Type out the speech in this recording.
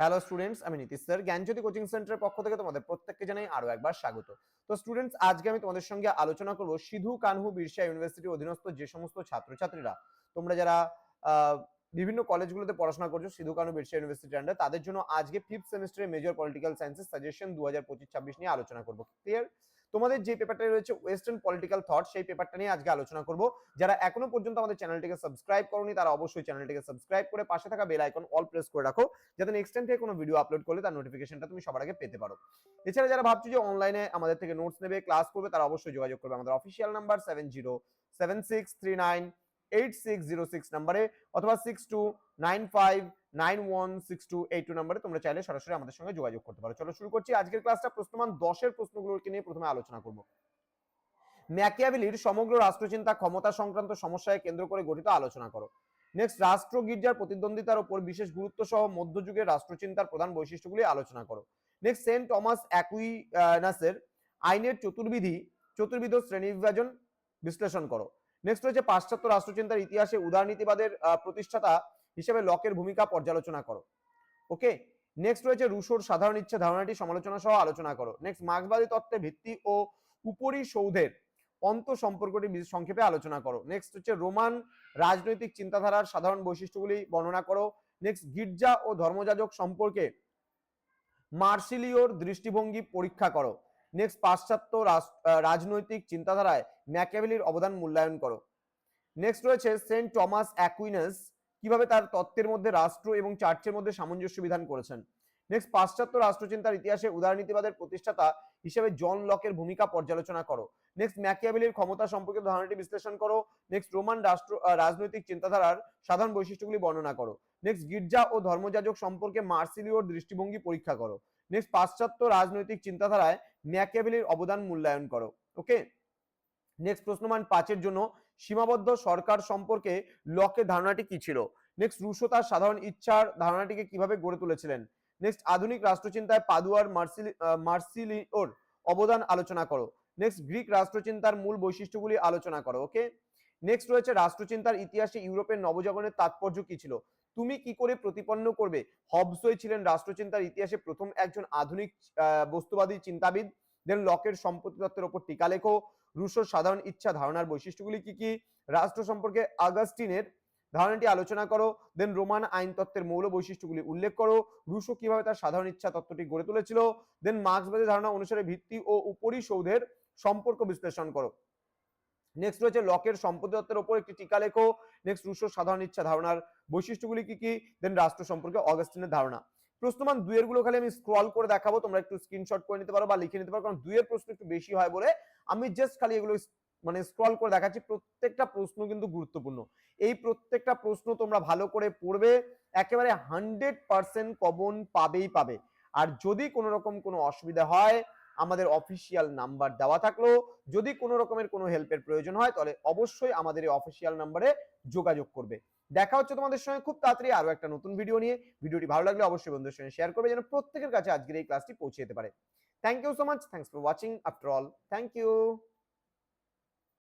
Hello students আমি Nitish sir. জ্ঞানজ্যোতি coaching সেন্টারের পক্ষ থেকে তোমাদের প্রত্যেককে জানাই আরও একবার স্বাগত। তো স্টুডেন্টস আজকে আমি তোমাদের সঙ্গে আলোচনা করব সিধু কানহু বিরসা ইউনিভার্সিটির অধীনস্থ যে সমস্ত ছাত্রছাত্রীরা, তোমরা যারা বিভিন্ন কলেজগুলোতে পড়াশোনা করছ সিধু কানহু বিরসা ইউনিভার্সিটির আন্ডার তাদের জন্য আজকে ফিফথ সেমিস্টারে মেজর পলিটিক্যাল সায়েন্সের সাজেশন দু হাজার পঁচিশ ছাব্বিশ নিয়ে আলোচনা করব। ক্লিয়ার তোমাদের যে পেপারটা রয়েছে ওয়েস্টার্ন পলিটিক্যাল থট সেই পেপারটা নিয়ে আজকে আলোচনা করব। যারা এখনও পর্যন্ত আমাদের চ্যানেলটিকে সাবস্ক্রাইব করনি, তারা অবশ্যই চ্যানেলটিকে সাবস্ক্রাইব করে পাশে থাকা বেল আইকন অল প্রেস করে রাখো, যাতে নেক্সট টাইম থেকে কোনো ভিডিও আপলোড করলে তার নোটিফিকেশনটা তুমি সবার আগে পেতে পারো। এছাড়া যারা ভাবছ যে অনলাইনে আমাদের থেকে নোটস নেবে ক্লাস করবে, তারা অবশ্যই যোগাযোগ করবে আমাদের official number seven zero seven six three nine eight six zero six নাম্বারে অথবা six two nine five nine one six two eight two নাম্বারে তোমরা চাইলে সরাসরি আমাদের সঙ্গে যোগাযোগ করতে পারো। চলো শুরু করছি আজকের ক্লাসটা। প্রশ্নমান দশের প্রশ্নগুলোকে নিয়ে প্রথমে আলোচনা সমগ্র রাষ্ট্রচিন্তা ক্ষমতা সংক্রান্ত সমস্যায় কেন্দ্র করে গঠিত আলোচনা করো। নেক্সট রাষ্ট্র গির্জার প্রতিদ্বন্দ্বিতার উপর বিশেষ গুরুত্ব সহ মধ্যযুগের রাষ্ট্রচিন্তার প্রধান বৈশিষ্ট্যগুলি আলোচনা করো। নেক্সট সেন্ট টমাস অ্যাকুইনাসের আইনের চতুর্বিধি, চতুর্বিধ শ্রেণি বিভাজন বিশ্লেষণ করো। নেক্সট রয়েছে পাশ্চাত্য রাষ্ট্রচিন্তার ইতিহাসে উদারনীতিবাদের প্রতিষ্ঠাতা হিসেবে লকের ভূমিকা পর্যালোচনা করো। ওকে নেক্সট রয়েছে রুশোর সাধারণ ইচ্ছা ধারণাটি সমালোচনা সহ আলোচনা করো। নেক্সট মার্ক্সবাদী তত্ত্বের ভিত্তি ও উপরি সৌধের অন্ত সম্পর্কটি সংক্ষেপে আলোচনা করো। নেক্সট হচ্ছে রোমান রাজনৈতিক চিন্তাধারার সাধারণ বৈশিষ্ট্যগুলি বর্ণনা করো। নেক্সট গির্জা ও ধর্মযাজক সম্পর্কে মার্সিলিওর দৃষ্টিভঙ্গি পরীক্ষা করো। নেক্সট পাশ্চাত্য রাজনৈতিক চিন্তাধারায় ম্যাকেভেলির অবদান মূল্যায়ন করো। নেক্সট রয়েছে সেন্ট টমাস অ্যাকুইনাস কীভাবে তার তত্ত্বের মধ্যে রাষ্ট্র এবং চার্চের মধ্যে সামঞ্জস্য বিধান করেছেন? নেক্সট পাশ্চাত্য রাষ্ট্রচিন্তার ইতিহাসে উদারনীতিবাদের প্রতিষ্ঠাতা হিসেবে জন লকের ভূমিকা পর্যালোচনা করো। নেক্সট ম্যাকিয়াভেলির ক্ষমতা সম্পর্কিত ধারণাটি বিশ্লেষণ করো। নেক্সট রোমান রাষ্ট্র রাজনৈতিক চিন্তাধারার সাধারণ বৈশিষ্ট্যগুলি বর্ণনা করো। নেক্সট গির্জা ও ধর্মযাজক সম্পর্কে মার্সিলিওর দৃষ্টিভঙ্গি পরীক্ষা করো। নেক্সট পাশ্চাত্য রাজনৈতিক চিন্তাধারায় ম্যাকিয়াভেলির অবদান মূল্যায়ন করো। ওকে নেক্সট প্রশ্নমান পাঁচের জন্য সীমাবদ্ধ সরকার সম্পর্কে লকের ধারণাটি কি ছিল? নেক্সট রুশো তার সাধারণ ইচ্ছার ধারণাটিকে কীভাবে গড়ে তুলেছিলেন? নেক্সট আধুনিক রাষ্ট্রচিন্তায় পাদুয়ার মার্সিলি মার্সিলিওর অবদান আলোচনা করো। নেক্সট গ্রিক রাষ্ট্রচিন্তার মূল বৈশিষ্ট্যগুলি আলোচনা করো ওকে নেক্সট রয়েছে রাষ্ট্রচিন্তার ইতিহাসে ইউরোপের নবজাগরণের তাৎপর্য কি ছিল? তুমি কি করে প্রতিপন্ন করবে? হবসই ছিলেন রাষ্ট্রচিন্তার ইতিহাসে প্রথম একজন আধুনিক বস্তুবাদী চিন্তাবিদ। দেন লকের সম্পত্তি তত্ত্বের ওপর টিকা লেখো। রুশোর সাধারণ ইচ্ছা ধারণার বৈশিষ্ট্যগুলি কি কি? রাষ্ট্র সম্পর্কে আগাস্টিনের ধারণাটি আলোচনা করো দেন রোমান আইন তত্ত্বের মৌল বৈশিষ্ট্যগুলি উল্লেখ করো, রুশো কীভাবে তার সাধারণ ইচ্ছা তত্ত্বটি গড়ে তুলেছিল দেন মার্ক্সবাদী ধারণা অনুসারে ভিত্তি ও উপরি সৌধের সম্পর্ক বিশ্লেষণ করো। নেক্সট রয়েছে লকের সম্পত্তি তত্ত্বের ওপর একটি টিকা লেখো নেক্সট রুশোর সাধারণ ইচ্ছা ধারণার বৈশিষ্ট্যগুলি কি কি? দেন রাষ্ট্র সম্পর্কে অগাস্টিনের ধারণা। প্রশ্নমান দুয়েরগুলো খালি আমি স্ক্রল করে দেখাবো, তোমরা একটু স্ক্রিনশট করে নিতে পারো বা লিখে নিতে পারো, কারণ দুয়ের প্রশ্ন একটু বেশি হয় বলে আমি জাস্ট খালি এগুলো মানে স্ক্রল করে দেখাচ্ছি। প্রত্যেকটা প্রশ্ন কিন্তু গুরুত্বপূর্ণ। এই প্রত্যেকটা প্রশ্ন তোমরা ভালো করে পড়বে, একেবারে হান্ড্রেড পার্সেন্ট কমন পাবেই পাবে। আর যদি কোনো রকম কোনো অসুবিধা হয় আমাদের অফিসিয়াল নাম্বার দেওয়া থাকল। যদি কোনো রকমের কোনো হেল্পের প্রয়োজন হয়, তাহলে অবশ্যই আমাদের এই অফিসিয়াল নাম্বারে যোগাযোগ করবে। দেখা হচ্ছে তোমাদের সঙ্গে খুব তাড়াতাড়ি আরও একটা নতুন ভিডিও নিয়ে। ভিডিওটি ভালো লাগলে অবশ্যই বন্ধুদের সঙ্গে শেয়ার করবে যেন প্রত্যেকের কাছে আজকের এই ক্লাসটি পৌঁছে যেতে পারে। Thank you so much thanks for watching after all thank you